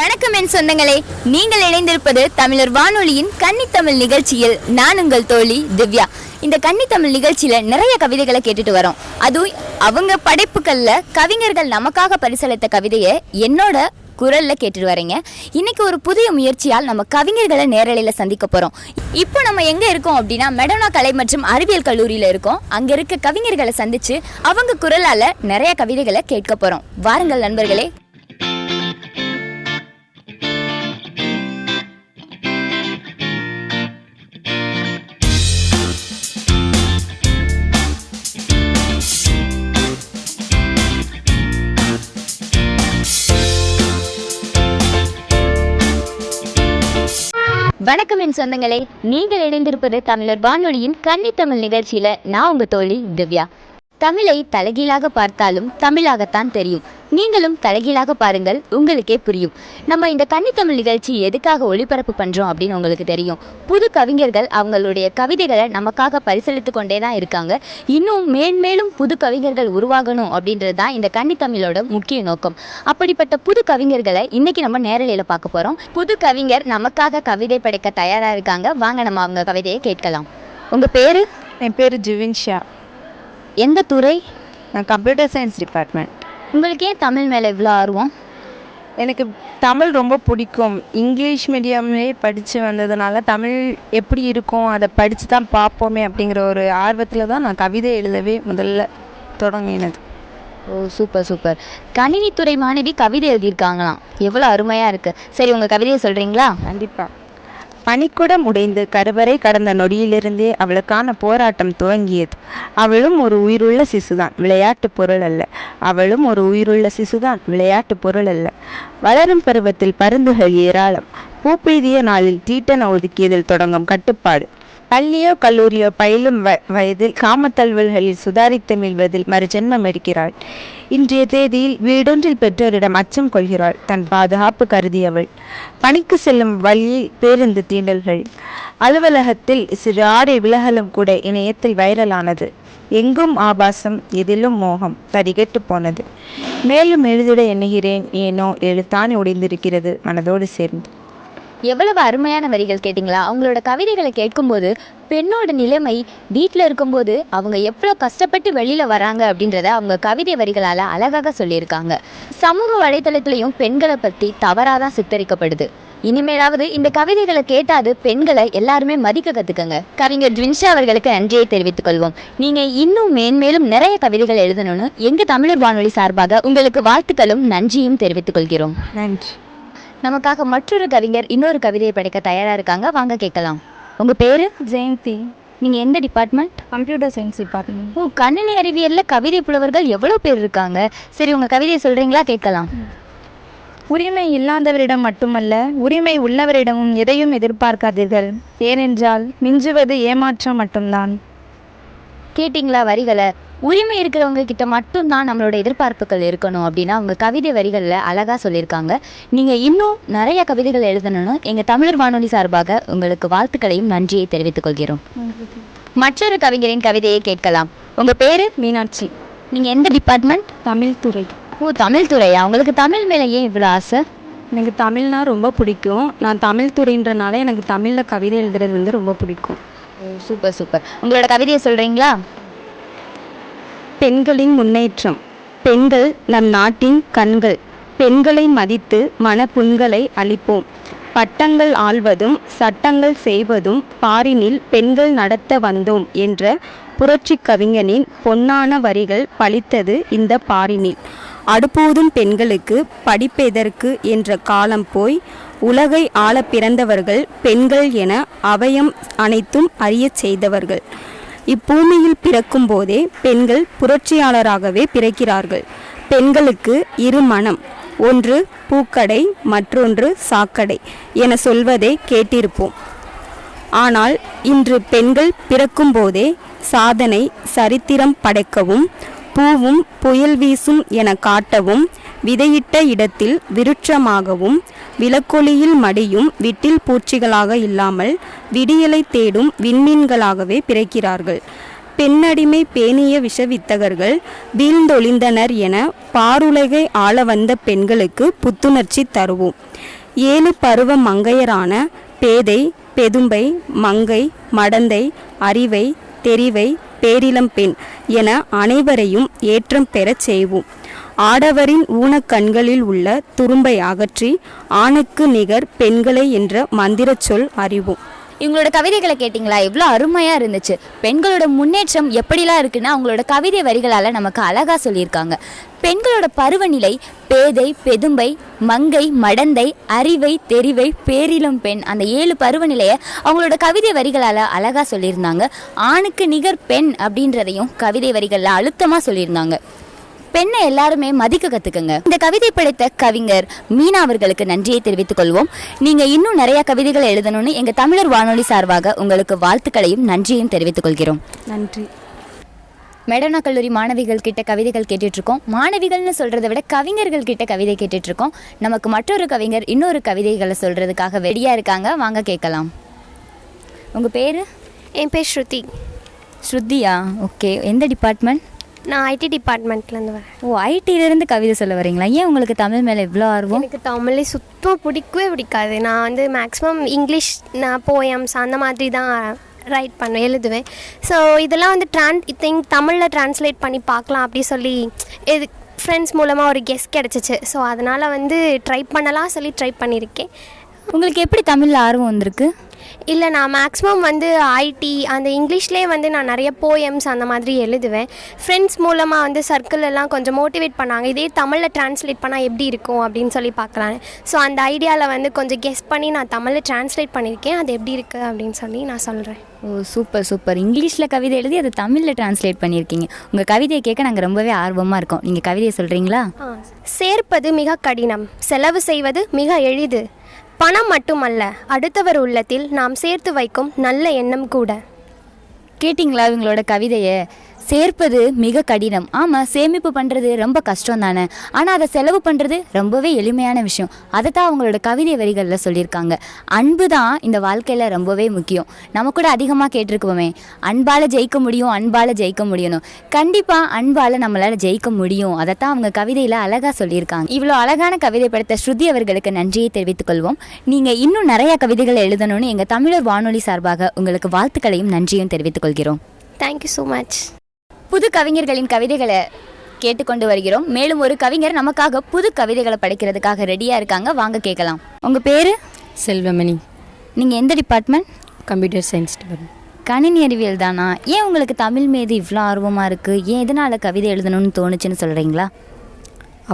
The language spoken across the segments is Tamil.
வணக்கம் என் சொந்தங்களே. நீங்கள் இணைந்திருப்பது தமிழர் வானொலியின் கன்னித்தமிழ் நிகழ்ச்சியில். நான் உங்கள் தோழி திவ்யா. இந்த கன்னித்தமிழ் நிகழ்ச்சியில நிறைய கவிதைகளை கேட்டுட்டு வரோம். அதுவும் அவங்க படைப்புகள்ல கவிஞர்கள் நமக்காக பரிசளித்த கவிதையை என்னோட குரல்ல கேட்டுட்டு வரீங்க. இன்னைக்கு ஒரு புதிய முயற்சியால் நம்ம கவிஞர்களை நேரலையில சந்திக்க போறோம். இப்போ நம்ம எங்க இருக்கோம் அப்படின்னா மெடோனா கலை மற்றும் அறிவியல் கல்லூரியில இருக்கோம். அங்க இருக்க கவிஞர்களை சந்திச்சு அவங்க குரலால நிறைய கவிதைகளை கேட்க போறோம். வாருங்கள் நண்பர்களே. வணக்கம் என் சொந்தங்களே நீங்கள் இணைந்திருப்பது தமிழர் வானொலியின் கன்னித்தமிழ் நிகழ்ச்சியில நான் உங்க தோழி திவ்யா. தமிழை தலைகீழாக பார்த்தாலும் தமிழாகத்தான் தெரியும். நீங்களும் தலைகீழாக பாருங்கள் உங்களுக்கே புரியும். நம்ம இந்த கன்னித்தமிழ் நிகழ்ச்சி எதுக்காக ஒளிபரப்பு பண்றோம் அப்படின்னு உங்களுக்கு தெரியும். புது கவிஞர்கள் அவங்களுடைய கவிதைகளை நமக்காக பரிசளித்து கொண்டே தான் இருக்காங்க. இன்னும் மேன்மேலும் புது கவிஞர்கள் உருவாகணும் அப்படின்றது தான் இந்த கன்னித்தமிழோட முக்கிய நோக்கம். அப்படிப்பட்ட புது கவிஞர்களை இன்னைக்கு நம்ம நேரலையில பார்க்க போறோம். புது கவிஞர் நமக்காக கவிதை படைக்க தயாரா இருக்காங்க. வாங்க நம்ம அவங்க கவிதையை கேட்கலாம். உங்க பேரு? என் பேர் ஜிவின்ஷா. எந்த துறை? நான் கம்ப்யூட்டர் சயின்ஸ் டிபார்ட்மெண்ட் உங்களுக்கு ஏன் தமிழ் மேல இவ்வளோ ஆர்வம்? எனக்கு தமிழ் ரொம்ப பிடிக்கும். இங்கிலீஷ் மீடியமே படித்து வந்ததுனால தமிழ் எப்படி இருக்கும் அதை படித்து தான் பார்ப்போமே அப்படிங்கிற ஒரு ஆர்வத்தில் தான் நான் கவிதை எழுதவே முதல்ல தொடங்கினது. ஓ சூப்பர் சூப்பர் கணினித்துறை மாணவி கவிதை எழுதியிருக்காங்களாம். எவ்வளோ அருமையாக இருக்கு. சரி உங்கள் கவிதையை சொல்கிறீங்களா கண்டிப்பாக பனிக்குடம் உடைந்து கருவறை கடந்த நொடியிலிருந்தே அவளுக்கான போராட்டம் துவங்கியது. அவளும் ஒரு உயிருள்ள சிசுதான் விளையாட்டு பொருள் அல்ல. அவளும் ஒரு உயிருள்ள சிசுதான் விளையாட்டு பொருள் அல்ல. வளரும் பருவத்தில் பருந்துகள் ஏராளம். பூப்பெய்திய நாளில் தீட்டன ஒதுக்கியதில் தொடங்கும் கட்டுப்பாடு. பள்ளியோ கல்லூரியோ பயிலும் வ வயதில் காமத்தழுவல்களில் சுதாரித்து மீள்வதில் மறுஜென்மம் எடுக்கிறாள் இன்றைய தேதியில் வீடொன்றில் பெற்றோரிடம் அச்சம் கொள்கிறாள். தன் பாதுகாப்பு கருதியவள். பணிக்கு செல்லும் வழியில் பேருந்து தீண்டல்கள். அலுவலகத்தில் சிறு ஆடை விலகலும் கூட இணையத்தில் வைரலானது. எங்கும் ஆபாசம் எதிலும் மோகம் தரிகெட்டு போனது. மேலும் எழுதிட எண்ணுகிறேன். ஏனோ எழுத்தானே உடைந்திருக்கிறது மனதோடு சேர்ந்து. எவ்வளவு அருமையான வரிகள் கேட்டிங்களா? அவங்களோட கவிதைகளை கேட்கும்போது பெண்ணோட நிலைமை வீட்டில் இருக்கும்போது அவங்க எவ்வளோ கஷ்டப்பட்டு வெளியில் வராங்க அப்படின்றத அவங்க கவிதை வரிகளால் அழகாக சொல்லியிருக்காங்க. சமூக வலைதளத்திலையும் பெண்களை பற்றி தவறாக தான் சித்தரிக்கப்படுது. இனிமேலாவது இந்த கவிதைகளை கேட்டாது பெண்களை எல்லாருமே மதிக்க கற்றுக்கங்க கவிஞர் ட்வின்ஷா அவர்களுக்கு நன்றியை தெரிவித்துக் கொள்வோம். நீங்கள் இன்னும் மேன்மேலும் நிறைய கவிதைகள் எழுதணும்னு எங்கள் தமிழர் வானொலி சார்பாக உங்களுக்கு வாழ்த்துக்களும் நன்றியும் தெரிவித்துக் கொள்கிறோம். நன்றி. நமக்காக மற்றொரு கவிஞர் இன்னொரு கவிதையை படைக்க தயாரா இருக்காங்க. வாங்க கேட்கலாம். உங்க பேரு? ஜெயந்தி. நீங்க எந்த டிபார்ட்மெண்ட் கம்ப்யூட்டர் சயின்ஸ் டிபார்ட்மெண்ட் ஓ கணினி அறிவியல்ல கவிதை புலவர்கள் எவ்வளவு பேர் இருக்காங்க? சரி உங்க கவிதையை சொல்றீங்களா? கேட்கலாம். உரிமை இல்லாதவரிடம் மட்டுமல்ல உரிமை உள்ளவரிடமும் எதையும் எதிர்பார்க்காதீர்கள். ஏனென்றால் மிஞ்சுவது ஏமாற்றம் மட்டும்தான். கேட்டிங்களா வரிகளை? உரிமை இருக்கிறவங்க கிட்ட மட்டும்தான் நம்மளோட எதிர்பார்ப்புகள் இருக்கணும் அப்படின்னா அவங்க கவிதை வரிகளில் அழகா சொல்லியிருக்காங்க. நீங்க இன்னும் நிறைய கவிதைகள் எழுதணும்னு எங்க தமிழர் வானொலி சார்பாக உங்களுக்கு வாழ்த்துக்களையும் நன்றியை தெரிவித்துக் கொள்கிறோம். மற்றொரு கவிஞரின் கவிதையை கேட்கலாம். உங்க பேரு? மீனாட்சி. நீங்க எந்த டிபார்ட்மெண்ட்? தமிழ் துறை. ஓ தமிழ் துறையா? உங்களுக்கு தமிழ் மேல ஏன் இவ்வளோ ஆசை? எனக்கு தமிழ்னா ரொம்ப பிடிக்கும். நான் தமிழ் துறைன்றனால எனக்கு தமிழில் கவிதை எழுதுறது வந்து ரொம்ப பிடிக்கும். Super super. உங்களோட கவிதையை சொல்றீங்களா? பெண்களின் முன்னேற்றம். பெண்கள் நம் நாட்டின் கண்கள். பெண்களை மதித்து மனப்புண்களை அளிப்போம் பட்டங்கள் ஆள்வதும் சட்டங்கள் செய்வதும் பாரினில் பெண்கள் நடத்த வந்தோம் என்ற புரட்சி கவிஞனின் பொன்னான வரிகள் பழித்தது இந்த பாரினில். அடுப்போதும் பெண்களுக்கு படிப்பெதற்கு என்ற காலம் போய் உலகை ஆள பிறந்தவர்கள் பெண்கள் என அவயம் அனைத்தும் அறியச் செய்தவர்கள். இப்பூமியில் பிறக்கும் போதே பெண்கள் புரட்சியாளராகவே பிறக்கிறார்கள். பெண்களுக்கு இரு மனம் ஒன்று பூக்கடை மற்றொன்று சாக்கடை என சொல்வதை கேட்டிருப்போம். ஆனால் இன்று பெண்கள் பிறக்கும் போதே சாதனை சரித்திரம் படைக்கவும் பூவும் புயல் வீசும் என காட்டவும் விதையிட்ட இடத்தில் விருட்சமாகவும் விளக்கொலியில் மடியும் விட்டில் பூச்சிகளாக இல்லாமல் விடியலை தேடும் விண்மீன்களாகவே பிறக்கிறார்கள். பெண்ணடிமை பேணிய விஷவித்தகர்கள் வீழ்ந்தொழிந்தனர் என பாருலகை ஆள வந்த பெண்களுக்கு புத்துணர்ச்சி தருவோம். ஏழு பருவ மங்கையரான பேதை பெதும்பை மங்கை மடந்தை அறிவை தெரிவை பேரிளம் பெண் என அனைவரையும் ஏற்றம் பெறச் செய்வோம். ஆடவரின் ஊனக்கண்களில் உள்ள துரும்பை அகற்றி ஆணுக்கு நிகர் பெண்களை என்ற மந்திரச் சொல் அறிவோம். இவங்களோட கவிதைகளை கேட்டிங்களா? எவ்வளோ அருமையாக இருந்துச்சு. பெண்களோட முன்னேற்றம் எப்படிலாம் இருக்குன்னு அவங்களோட கவிதை வரிகளால் நமக்கு அழகாக சொல்லியிருக்காங்க. பெண்களோட பருவநிலை பேதை பெதும்பை மங்கை மடந்தை அறிவை தெரிவை பேரிளம் பெண் அந்த ஏழு பருவநிலையை அவங்களோட கவிதை வரிகளால் அழகாக சொல்லியிருந்தாங்க. ஆணுக்கு நிகர் பெண் அப்படின்றதையும் கவிதை வரிகளில் அழுத்தமாக சொல்லியிருந்தாங்க. பெண்ணை எல்லாருமே மதிக்க கத்துக்கங்க. இந்த கவிதை படைத்த கவிஞர் மீனா அவர்களுக்கு நன்றியை தெரிவித்துக் கொள்வோம். நீங்க இன்னும் நிறைய கவிதைகளை எழுதணும்னு எங்க தமிழர் வானொலி சார்பாக உங்களுக்கு வாழ்த்துக்களையும் நன்றியும் தெரிவித்துக் கொள்கிறோம். நன்றி. மெடனா கல்லூரி மாணவிகள் கிட்ட கவிதைகள் கேட்டுட்டு இருக்கோம் மாணவிகள்னு சொல்றதை விட கவிஞர்கள் கிட்ட கவிதை கேட்டுட்டு இருக்கோம் நமக்கு மற்றொரு கவிஞர் இன்னொரு கவிதைகளை சொல்றதுக்காக வெடியா இருக்காங்க. வாங்க கேட்கலாம். உங்க பேரு? என் பேர் ஸ்ருதி. ஸ்ருதியா? ஓகே. எந்த டிபார்ட்மெண்ட்? நான் ஐடி டிபார்ட்மெண்ட்லேருந்து வரேன். ஓ ஐடில இருந்து கவிதை சொல்ல வரீங்களா? ஏன் உங்களுக்கு தமிழ் மேல இவ்வளோ ஆர்வம்? எனக்கு தமிழே சுத்தமாக பிடிக்கவே பிடிக்காது. நான் வந்து மேக்ஸிமம் இங்கிலீஷ் நான் போயம்ஸ் அந்த மாதிரி தான் ரைட் பண்ணுவேன் எழுதுவேன். ஸோ இதெல்லாம் வந்து ட்ரான் திங்க் தமிழில் ட்ரான்ஸ்லேட் பண்ணி பார்க்கலாம் அப்படி சொல்லி இது ஃப்ரெண்ட்ஸ் மூலமாக ஒரு கெஸ்ட் கிடச்சிச்சு. ஸோ அதனால் வந்து ட்ரை பண்ணலாம் சொல்லி ட்ரை பண்ணியிருக்கேன் உங்களுக்கு எப்படி தமிழ்ல ஆர்வம் வந்திருக்கு? இல்லை நான் மேக்ஸிமம் வந்து ஐடி அந்த இங்கிலீஷ்லேயே வந்து நான் நிறைய போயம்ஸ் அந்த மாதிரி எழுதுவேன். ஃப்ரெண்ட்ஸ் மூலமாக வந்து சர்க்கிள் எல்லாம் கொஞ்சம் மோட்டிவேட் பண்ணாங்க. இதே தமிழில் ட்ரான்ஸ்லேட் பண்ணால் எப்படி இருக்கும் அப்படின்னு சொல்லி பார்க்கலாம். ஸோ அந்த ஐடியாவில் வந்து கொஞ்சம் கெஸ் பண்ணி நான் தமிழில் ட்ரான்ஸ்லேட் பண்ணியிருக்கேன் அது எப்படி இருக்குது அப்படின்னு சொல்லி நான் சொல்கிறேன் ஓ சூப்பர் சூப்பர். இங்கிலீஷில் கவிதை எழுதி அதை தமிழில் டிரான்ஸ்லேட் பண்ணியிருக்கீங்க. உங்கள் கவிதையை கேட்க நாங்கள் ரொம்பவே ஆர்வமாக இருக்கோம். நீங்கள் கவிதையை சொல்கிறீங்களா சேர்ப்பது மிக கடினம். செலவு செய்வது மிக எளிது. பணம் மட்டுமல்ல அடுத்தவர் உள்ளத்தில் நாம் சேர்த்து வைக்கும் நல்ல எண்ணம் கூட. கேட்டிங்களா இவங்களோட கவிதையை? சேர்ப்பது மிக கடினம். ஆமாம் சேமிப்பு பண்ணுறது ரொம்ப கஷ்டம் தானே ஆனால் அதை செலவு பண்ணுறது ரொம்பவே எளிமையான விஷயம். அதை தான் அவங்களோட கவிதை வரிகளில் சொல்லியிருக்காங்க. அன்பு தான் இந்த வாழ்க்கையில் ரொம்பவே முக்கியம். நம்ம கூட அதிகமாக கேட்டிருக்கோமே அன்பால் ஜெயிக்க முடியும் அன்பால் ஜெயிக்க முடியணும். கண்டிப்பாக அன்பால் நம்மளால் ஜெயிக்க முடியும். அதை தான் அவங்க கவிதையில் அழகாக சொல்லியிருக்காங்க. இவ்வளோ அழகான கவிதை படைத்த ஸ்ருதி அவர்களுக்கு நன்றியை தெரிவித்துக் கொள்வோம். நீங்கள் இன்னும் நிறைய கவிதைகளை எழுதணும்னு எங்கள் தமிழர் வானொலி சார்பாக உங்களுக்கு வாழ்த்துக்களையும் நன்றியும் தெரிவித்துக் கொள்கிறோம். தேங்க்யூ ஸோ மச் புது கவிஞர்களின் கவிதைகளை கேட்டுக்கொண்டு வருகிறோம். மேலும் ஒரு கவிஞர் நமக்காக புது கவிதைகளை படைக்கிறதுக்காக ரெடியாக இருக்காங்க. வாங்க கேட்கலாம். உங்கள் பேர்? செல்வமணி. நீங்கள் எந்த டிபார்ட்மெண்ட் கம்ப்யூட்டர் சயின்ஸ் டிபார்ட்மெண்ட் கணினி அறிவியல் தானா? ஏன் உங்களுக்கு தமிழ் மீது இவ்வளோ ஆர்வமாக இருக்குது ஏன் எதனால் கவிதை எழுதணும்னு தோணுச்சுன்னு சொல்கிறீங்களா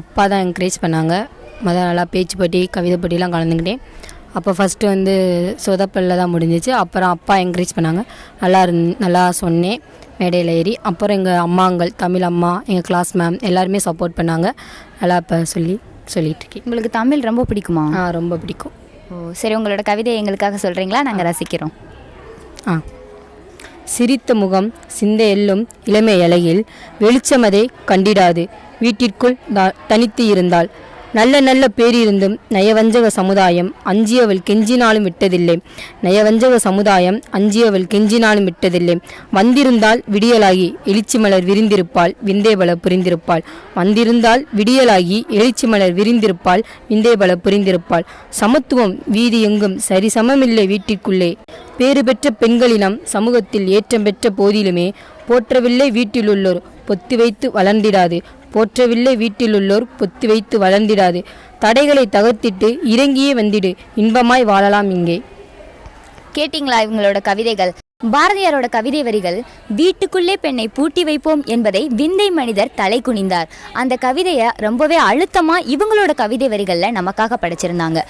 அப்பா தான் என்கரேஜ் பண்ணாங்க. முதல் நல்லா பேச்சு போட்டி கவிதை போட்டிலாம் கலந்துக்கிட்டேன். அப்போ ஃபஸ்ட்டு வந்து சொதப்பல்ல தான் முடிஞ்சிச்சு. அப்புறம் அப்பா என்கரேஜ் பண்ணாங்க. நல்லா இருந் நல்லா சொன்னேன் மேடையில் ஏறி. அப்புறம் எங்கள் அம்மாங்கள் தமிழ் அம்மா எங்கள் கிளாஸ் மேம் எல்லாருமே சப்போர்ட் பண்ணாங்க. நல்லா இப்போ சொல்லி சொல்லிட்டு இருக்கேன். உங்களுக்கு தமிழ் ரொம்ப பிடிக்குமா? ஆ ரொம்ப பிடிக்கும். ஓ சரி உங்களோட கவிதையை எங்களுக்காக சொல்கிறீங்களா நாங்கள் ரசிக்கிறோம். ஆ. சிரித்த முகம் சிந்த எல்லும் இளமை அலையில் வெளிச்சமதை கண்டிடாது. வீட்டிற்குள் தா- தனித்து இருந்தாள் நல்ல நல்ல பேரிருந்தும் நயவஞ்சக சமுதாயம் அஞ்சியவள் கெஞ்சினாலும் விட்டதில்லை. நயவஞ்சக சமுதாயம் அஞ்சியவள் கெஞ்சினாலும் விட்டதில்லை. வந்திருந்தால் விடியலாகி எழுச்சி மலர் விரிந்திருப்பாள் விந்தேபல புரிந்திருப்பாள். வந்திருந்தால் விடியலாகி எழுச்சி மலர் விரிந்திருப்பாள் விந்தேபல புரிந்திருப்பாள். சமத்துவம் வீதி எங்கும் சரிசமமில்லை வீட்டிற்குள்ளே. பேறு பெற்ற பெண்களினம் சமூகத்தில் ஏற்றம் பெற்ற போதிலுமே போற்றவில்லை வீட்டிலுள்ளோர் பொத்தி வைத்து வளர்ந்திடாது. போற்றவில்லை வீட்டிலுள்ளோர் பொத்தி வைத்து வளர்ந்திடாது. தடைகளை தகர்த்திட்டு இறங்கியே வந்திடு. இன்பமாய் வாழலாம் இங்கே. கேட்டிங்களா இவங்களோட கவிதைகள்? பாரதியாரோட கவிதை வரிகள் வீட்டுக்குள்ளே பெண்ணை பூட்டி வைப்போம் என்பதை விந்தை மனிதர் தலை குனிந்தார். அந்த கவிதையை ரொம்பவே அழுத்தமாக இவங்களோட கவிதை வரிகளில் நமக்காக படைச்சிருந்தாங்க.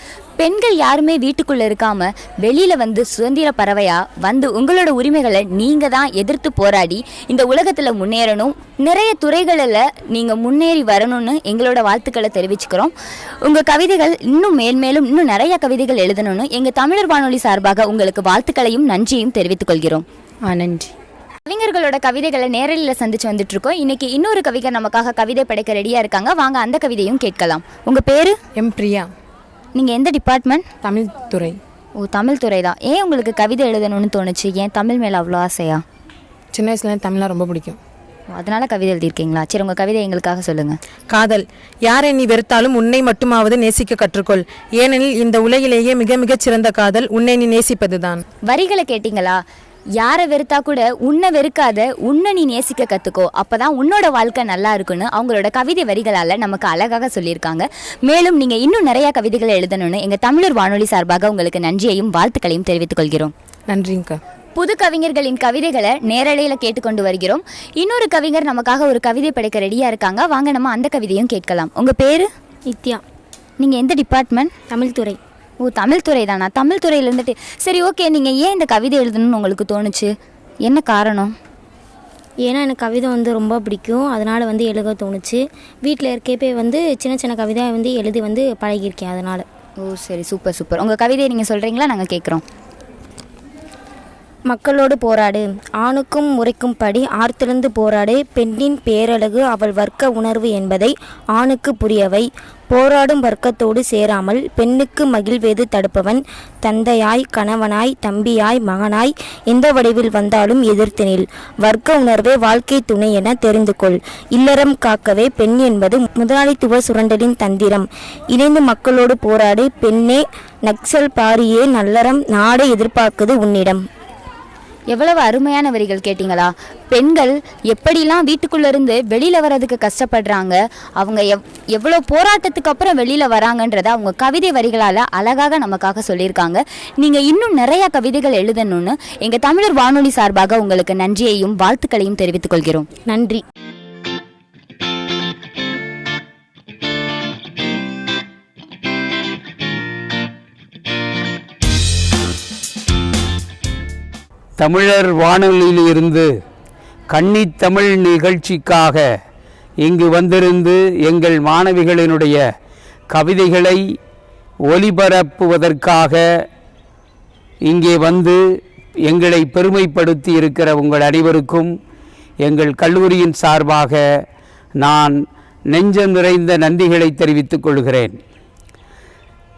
பெண்கள் யாருமே வீட்டுக்குள்ளே இருக்காம வெளியில் வந்து சுதந்திர பறவையாக வந்து உங்களோட உரிமைகளை நீங்கள் தான் எதிர்த்து போராடி இந்த உலகத்தில் முன்னேறணும். நிறைய துறைகளில் நீங்கள் முன்னேறி வரணும்னு எங்களோட வாழ்த்துக்களை தெரிவிச்சுக்கிறோம். உங்கள் கவிதைகள் இன்னும் மேல்மேலும் இன்னும் நிறைய கவிதைகள் எழுதணும்னு எங்கள் தமிழர் வானொலி சார்பாக உங்களுக்கு வாழ்த்துக்களையும் நன்றியும் தெரிவித்துக் கொள்கிறோம் நன்றி. கவிஞர்களோட கவிதைகளை நேரலில் சந்திச்சு வந்துட்டு இருக்கோம் இன்னைக்கு இன்னொரு கவிஞர் நமக்காக கவிதை படைக்க ரெடியா இருக்காங்க. வாங்க அந்த கவிதையும் கேட்கலாம். உங்க பேரு? எம் பிரியா. நீங்க எந்த டிபார்ட்மெண்ட் தமிழ் துறை. ஓ தமிழ் துறை தான். ஏன் உங்களுக்கு கவிதை எழுதணும்னு தோணுச்சு? ஏன் தமிழ் மேல அவ்வளோ ஆசையா? சின்ன வயசுலேருந்து தமிழ்லாம் ரொம்ப பிடிக்கும். அதனால கவிதை எழுதியிருக்கீங்களா? சரி உங்கள் கவிதை எங்களுக்காக சொல்லுங்கள் காதல். யாரை நீ வெறுத்தாலும் உன்னை மட்டுமாவது நேசிக்க கற்றுக்கொள். ஏனெனில் இந்த உலகிலேயே மிக மிகச் சிறந்த காதல் உன்னை நீ நேசிப்பதுதான். வரிகளை கேட்டிங்களா? யாரை வெறுத்தா கூட உன்னை வெறுக்காத உன்னை நீ நேசிக்க கற்றுக்கோ அப்பதான் உன்னோட வாழ்க்கை நல்லா இருக்குன்னு அவங்களோட கவிதை வரிகளால் நமக்கு அழகாக சொல்லியிருக்காங்க. மேலும் நீங்கள் இன்னும் நிறைய கவிதைகளை எழுதணும்னு எங்கள் தமிழர் வானொலி சார்பாக உங்களுக்கு நன்றியையும் வாழ்த்துக்களையும் தெரிவித்துக் கொள்கிறோம். நன்றிங்கக்கா புது கவிஞர்களின் கவிதைகளை நேரலையில் கேட்டுக்கொண்டு வருகிறோம். இன்னொரு கவிஞர் நமக்காக ஒரு கவிதை படைக்க ரெடியாக இருக்காங்க. வாங்க நம்ம அந்த கவிதையும் கேட்கலாம். உங்கள் பேர்? நித்யா. நீங்கள் எந்த டிபார்ட்மெண்ட்? தமிழ் துறை ஓ தமிழ் துறை தானா தமிழ் துறையில இருந்துட்டு சரி ஓகே நீங்கள் ஏன் இந்த கவிதை எழுதணும்னு உங்களுக்கு தோணுச்சு? என்ன காரணம்? ஏன்னா எனக்கு கவிதை வந்து ரொம்ப பிடிக்கும். அதனால் வந்து எழுத தோணுச்சு. வீட்டில் இருக்கப்பே வந்து சின்ன சின்ன கவிதை வந்து எழுதி வந்து பழகியிருக்கேன் அதனால். ஓ சரி சூப்பர் சூப்பர் உங்கள் கவிதையை நீங்கள் சொல்கிறீங்களா நாங்கள் கேட்குறோம் மக்களோடு போராடு. ஆணுக்கும் உரைக்கும்படி ஆர்த்தெழுந்து போராடு. பெண்ணின் பேரழகு அவள் வர்க்க உணர்வு என்பதை ஆணுக்கு புரியவை. போராடும் வர்க்கத்தோடு சேராமல் பெண்ணுக்கு மகிழ்வேது தடுப்பவன். தந்தையாய் கணவனாய் தம்பியாய் மகனாய் எந்த வடிவில் வந்தாலும் எதிர்த்து நில் வர்க்க உணர்வே வாழ்க்கை துணை என தெரிந்து கொள் இல்லறம் காக்கவே பெண் என்பது முதலாளித்துவ சுரண்டலின் தந்திரம். இணைந்து மக்களோடு போராடி பெண்ணே நக்சல் பாரியே நல்லறம் நாடே எதிர்பார்க்குது உன்னிடம். எவ்வளவு அருமையான வரிகள் கேட்டிங்களா? பெண்கள் எப்படிலாம் வீட்டுக்குள்ளேருந்து வெளியில் வர்றதுக்கு கஷ்டப்படுறாங்க அவங்க எவ் எவ்வளோ போராட்டத்துக்கு அப்புறம் வெளியில் வராங்கன்றதை அவங்க கவிதை வரிகளால் அழகாக நமக்காக சொல்லியிருக்காங்க. நீங்கள் இன்னும் நிறையா கவிதைகள் எழுதணும்னு எங்கள் தமிழர் வானொலி சார்பாக உங்களுக்கு நன்றியையும் வாழ்த்துக்களையும் தெரிவித்துக் கொள்கிறோம். நன்றி. தமிழர் வானொலியிலிருந்து கன்னித்தமிழ் நிகழ்ச்சிக்காக இங்கு வந்திருந்து எங்கள் மாணவிகளினுடைய கவிதைகளை ஒலிபரப்புவதற்காக இங்கே வந்து எங்களை பெருமைப்படுத்தி இருக்கிற உங்கள் அனைவருக்கும் எங்கள் கல்லூரியின் சார்பாக நான் நெஞ்சம் நிறைந்த நன்றிகளை தெரிவித்துக் கொள்கிறேன்.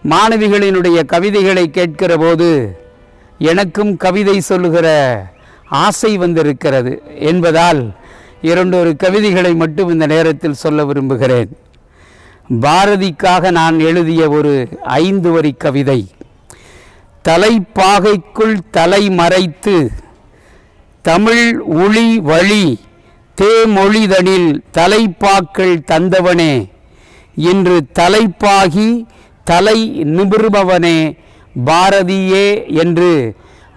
மாணவிகளினுடைய கவிதைகளை கேட்கிற போது எனக்கும் கவிதை சொல்லுகிற ஆசை வந்திருக்கிறது என்பதால் இரண்டொரு கவிதைகளை மட்டும் இந்த நேரத்தில் சொல்ல விரும்புகிறேன். பாரதிக்காக நான் எழுதிய ஒரு ஐந்து வரி கவிதை. தலைப்பாகைக்குள் தலை மறைத்து தமிழ் ஒளி வழி தேமொழிதனில் தலைப்பாக்கள் தந்தவனே இன்று தலைப்பாகி தலை நிமிர்பவனே பாரதியே என்று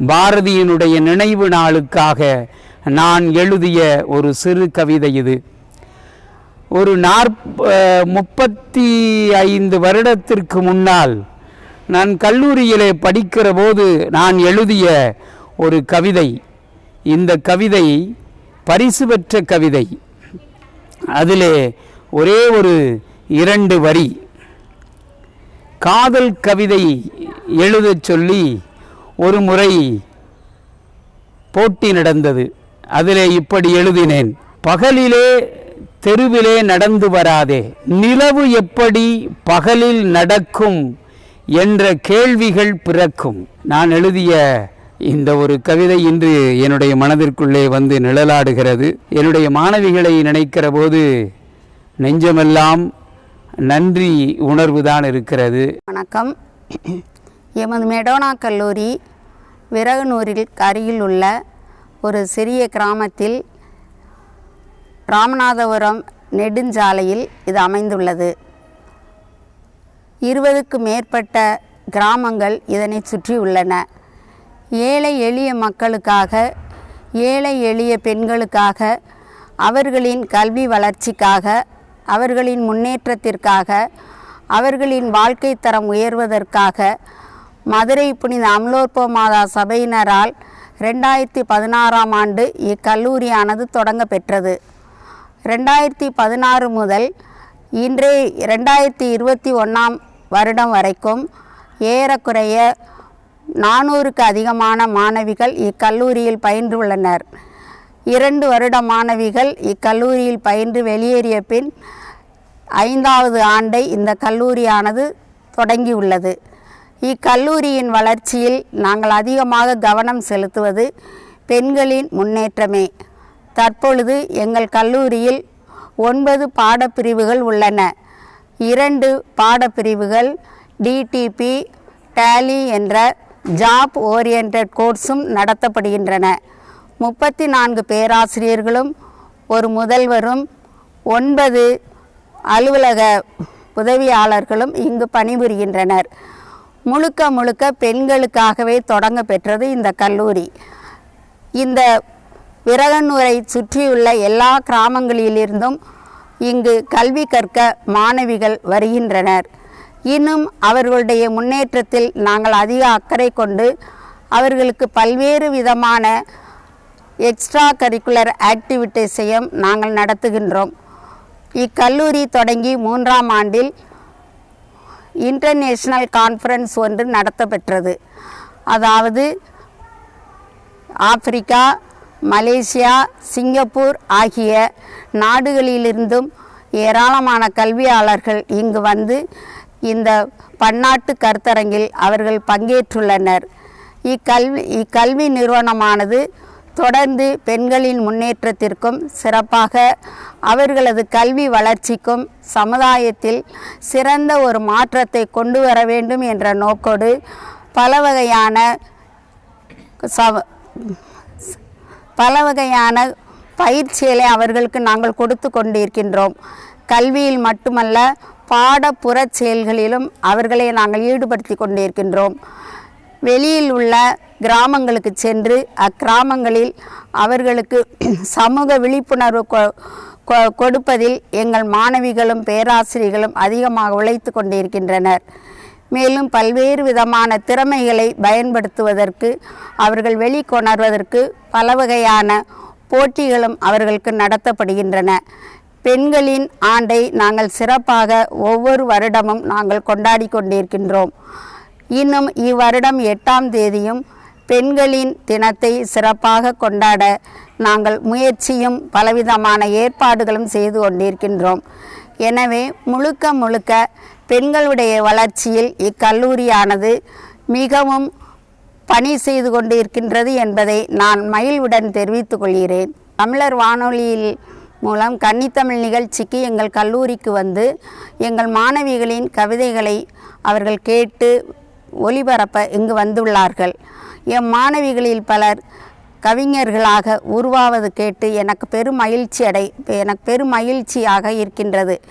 பாரதியினுடைய நினைவு நாளுக்காக நான் எழுதிய ஒரு சிறு கவிதை இது. ஒரு நாற்ப முப்பத்தி ஐந்து வருடத்திற்கு முன்னால் நான் கல்லூரியிலே படிக்கிற போது நான் எழுதிய ஒரு கவிதை. இந்த கவிதை பரிசு பெற்ற கவிதை. அதிலே ஒரே ஒரு இரண்டு வரி. காதல் கவிதை எழுதச் சொல்லி ஒரு முறை போட்டி நடந்தது. அதிலே இப்படி எழுதினேன். பகலிலே தெருவிலே நடந்து வராதே. நிலவு எப்படி பகலில் நடக்கும் என்ற கேள்விகள் பிறக்கும். நான் எழுதிய இந்த ஒரு கவிதை இன்று என்னுடைய மனதிற்குள்ளே வந்து நிழலாடுகிறது. என்னுடைய மாணவிகளை நினைக்கிற போது நெஞ்சமெல்லாம் நன்றி உணர்வு தான் இருக்கிறது. வணக்கம். எமது மெடோனா கல்லூரி விறகுனூரில் அருகில் உள்ள ஒரு சிறிய கிராமத்தில் ராமநாதபுரம் நெடுஞ்சாலையில் இது அமைந்துள்ளது. இருபதுக்கு மேற்பட்ட கிராமங்கள் இதனை சுற்றி உள்ளன. ஏழை எளிய மக்களுக்காக ஏழை எளிய பெண்களுக்காக அவர்களின் கல்வி வளர்ச்சிக்காக அவர்களின் முன்னேற்றத்திற்காக அவர்களின் வாழ்க்கை தரம் உயர்வதற்காக மதுரை புனித அமலோற்ப மாதா சபையினரால் ரெண்டாயிரத்தி பதினாறாம் ஆண்டு இக்கல்லூரியானது தொடங்க பெற்றது ரெண்டாயிரத்தி பதினாறு முதல் இன்றே ரெண்டாயிரத்தி இருபத்தி ஒன்றாம் வருடம் வரைக்கும் ஏறக்குறைய நானூறுக்கு அதிகமான மாணவிகள் இக்கல்லூரியில் பயின்றுள்ளனர். இரண்டு வருட மாணவிகள் இக்கல்லூரியில் பயின்று வெளியேறிய பின் ஐந்தாவது ஆண்டை இந்த கல்லூரியானது தொடங்கியுள்ளது. இக்கல்லூரியின் வளர்ச்சியில் நாங்கள் அதிகமாக கவனம் செலுத்துவது பெண்களின் முன்னேற்றமே. தற்பொழுது எங்கள் கல்லூரியில் ஒன்பது பாடப்பிரிவுகள் உள்ளன. இரண்டு பாடப்பிரிவுகள் டிடிபி டேலி என்ற ஜாப் ஓரியன்ட் கோர்ஸும் நடத்தப்படுகின்றன. முப்பத்தி நான்கு பேராசிரியர்களும் ஒரு முதல்வரும் ஒன்பது அலுவலக உதவியாளர்களும் இங்கு பணிபுரிகின்றனர். முழுக்க முழுக்க பெண்களுக்காகவே தொடங்க பெற்றது இந்த கல்லூரி. இந்த விரகனூரை சுற்றியுள்ள எல்லா கிராமங்களிலிருந்தும் இங்கு கல்வி கற்க மாணவிகள் வருகின்றனர். இன்னும் அவர்களுடைய முன்னேற்றத்தில் நாங்கள் அதிக அக்கறை கொண்டு அவர்களுக்கு பல்வேறு விதமான எக்ஸ்ட்ரா கரிக்குலர் ஆக்டிவிட்டீஸையும் நாங்கள் நடத்துகின்றோம். இக்கல்லூரி தொடங்கி மூன்றாம் ஆண்டில் இன்டர்நேஷ்னல் கான்ஃபரன்ஸ் ஒன்று நடத்தப்பெற்றது. அதாவது ஆப்பிரிக்கா மலேசியா சிங்கப்பூர் ஆகிய நாடுகளிலிருந்தும் ஏராளமான கல்வியாளர்கள் இங்கு வந்து இந்த பன்னாட்டு கருத்தரங்கில் அவர்கள் பங்கேற்றுள்ளனர். இக்கல்வி இக்கல்வி நிறுவனமானது தொடர்ந்து பெண்களின் முன்னேற்றத்திற்கும் சிறப்பாக அவர்களது கல்வி வளர்ச்சிக்கும் சமுதாயத்தில் சிறந்த ஒரு மாற்றத்தை கொண்டு வர வேண்டும் என்ற நோக்கோடு பல வகையான சவ பல வகையான பயிற்சிகளை அவர்களுக்கு நாங்கள் கொடுத்து கொண்டிருக்கின்றோம். கல்வியில் மட்டுமல்ல பாடப்புறச் செயல்களிலும் அவர்களை நாங்கள் ஈடுபடுத்தி கொண்டிருக்கின்றோம். வெளியில் உள்ள கிராமங்களுக்கு சென்று அக்கிராமங்களில் அவர்களுக்கு சமூக விழிப்புணர்வு கொ- கொ- கொடுப்பதில் எங்கள் மாணவிகளும் பேராசிரியர்களும் அதிகமாக உழைத்து கொண்டிருக்கின்றனர். மேலும் பல்வேறு விதமான திறமைகளை பயன்படுத்துவதற்கு அவர்கள் வெளிக்கொணர்வதற்கு பல வகையான போட்டிகளும் அவர்களுக்கு நடத்தப்படுகின்றன. பெண்களின் ஆண்டை நாங்கள் சிறப்பாக ஒவ்வொரு வருடமும் நாங்கள் கொண்டாடி கொண்டிருக்கின்றோம். இன்னும் இவ்வருடம் எட்டாம் தேதியும் பெண்களின் தினத்தை சிறப்பாக கொண்டாட நாங்கள் முயற்சியும் பலவிதமான ஏற்பாடுகளும் செய்து கொண்டிருக்கின்றோம். எனவே முழுக்க முழுக்க பெண்களுடைய வளர்ச்சியில் இக்கல்லூரியானது மிகவும் பணி செய்து கொண்டிருக்கின்றது என்பதை நான் மகிழ்வுடன் தெரிவித்துக் கொள்கிறேன். தமிழர் வானொலியில் மூலம் கன்னித்தமிழ் நிகழ்ச்சிக்கு எங்கள் கல்லூரிக்கு வந்து எங்கள் மாணவிகளின் கவிதைகளை அவர்கள் கேட்டு ஒளிபரப்ப இங்கு வந்துள்ளார்கள். எம் மாணவிகளில் பலர் கவிஞர்களாக உருவாவது கேட்டு எனக்கு பெரும் மகிழ்ச்சி அடை எனக்கு பெரும் மகிழ்ச்சியாக இருக்கின்றது.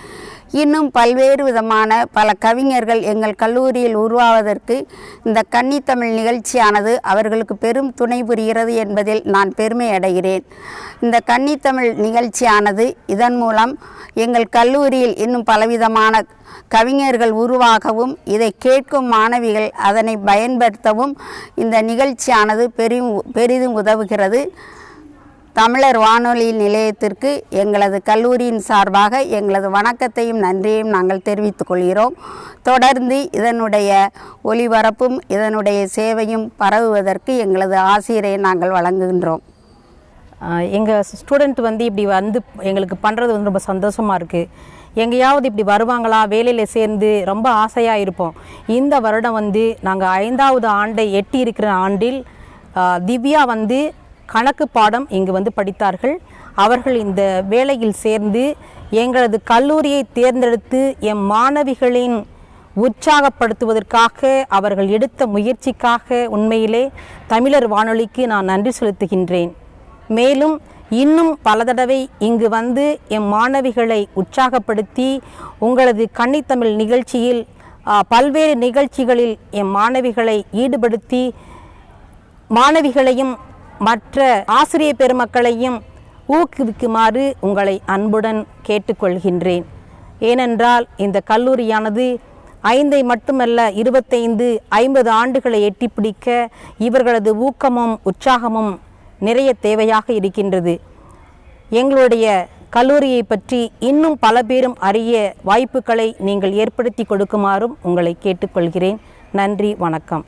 இன்னும் பல்வேறு விதமான பல கவிஞர்கள் எங்கள் கல்லூரியில் உருவாவதற்கு இந்த கன்னித்தமிழ் நிகழ்ச்சியானது அவர்களுக்கு பெரும் துணை புரிகிறது என்பதில் நான் பெருமை அடைகிறேன். இந்த கன்னித்தமிழ் நிகழ்ச்சியானது இதன் மூலம் எங்கள் கல்லூரியில் இன்னும் பலவிதமான கவிஞர்கள் உருவாகவும் இதை கேட்கும் மாணவிகள் அதனை பயன்படுத்தவும் இந்த நிகழ்ச்சியானது பெரும் பெரிதும் உதவுகிறது. தமிழர் வானொலி நிலையத்திற்கு எங்களது கல்லூரியின் சார்பாக எங்களது வணக்கத்தையும் நன்றியையும் நாங்கள் தெரிவித்துக் கொள்கிறோம். தொடர்ந்து இதனுடைய ஒளிபரப்பும் இதனுடைய சேவையும் பரவுவதற்கு எங்களது ஆசிரியரை நாங்கள் வழங்குகின்றோம். எங்கள் ஸ்டூடெண்ட் வந்து இப்படி வந்து எங்களுக்கு பண்ணுறது வந்து ரொம்ப சந்தோஷமாக இருக்குது எங்கேயாவது இப்படி வருவாங்களா? வேலையில் சேர்ந்து ரொம்ப ஆசையாக இருப்போம். இந்த வருடம் வந்து நாங்கள் ஐந்தாவது ஆண்டை எட்டி இருக்கிற ஆண்டில் திவ்யா வந்து கணக்கு பாடம் இங்கு வந்து படித்தார்கள். அவர்கள் இந்த வேலையில் சேர்ந்து எங்களது கல்லூரியை தேர்ந்தெடுத்து எம் மாணவிகளின் உற்சாகப்படுத்துவதற்காக அவர்கள் எடுத்த முயற்சிக்காக உண்மையிலே தமிழர் வானொலிக்கு நான் நன்றி செலுத்துகின்றேன். மேலும் இன்னும் பல தடவை இங்கு வந்து எம் மாணவிகளை உற்சாகப்படுத்தி உங்களது கன்னித்தமிழ் நிகழ்ச்சியில் பல்வேறு நிகழ்ச்சிகளில் எம் மாணவிகளை ஈடுபடுத்தி மாணவிகளையும் மற்ற ஆசிரிய பெருமக்களையும் ஊக்குவிக்குமாறு உங்களை அன்புடன் கேட்டுக்கொள்கின்றேன். ஏனென்றால் இந்த கல்லூரியானது ஐந்தை மட்டுமல்ல இருபத்தைந்து ஐம்பது ஆண்டுகளை எட்டிப்பிடிக்க இவர்களது ஊக்கமும் உற்சாகமும் நிறைய தேவையாக இருக்கின்றது. எங்களுடைய கல்லூரியை பற்றி இன்னும் பல பேரும் அறிய வாய்ப்புகளை நீங்கள் ஏற்படுத்தி கொடுக்குமாறும் உங்களை கேட்டுக்கொள்கிறேன். நன்றி வணக்கம்.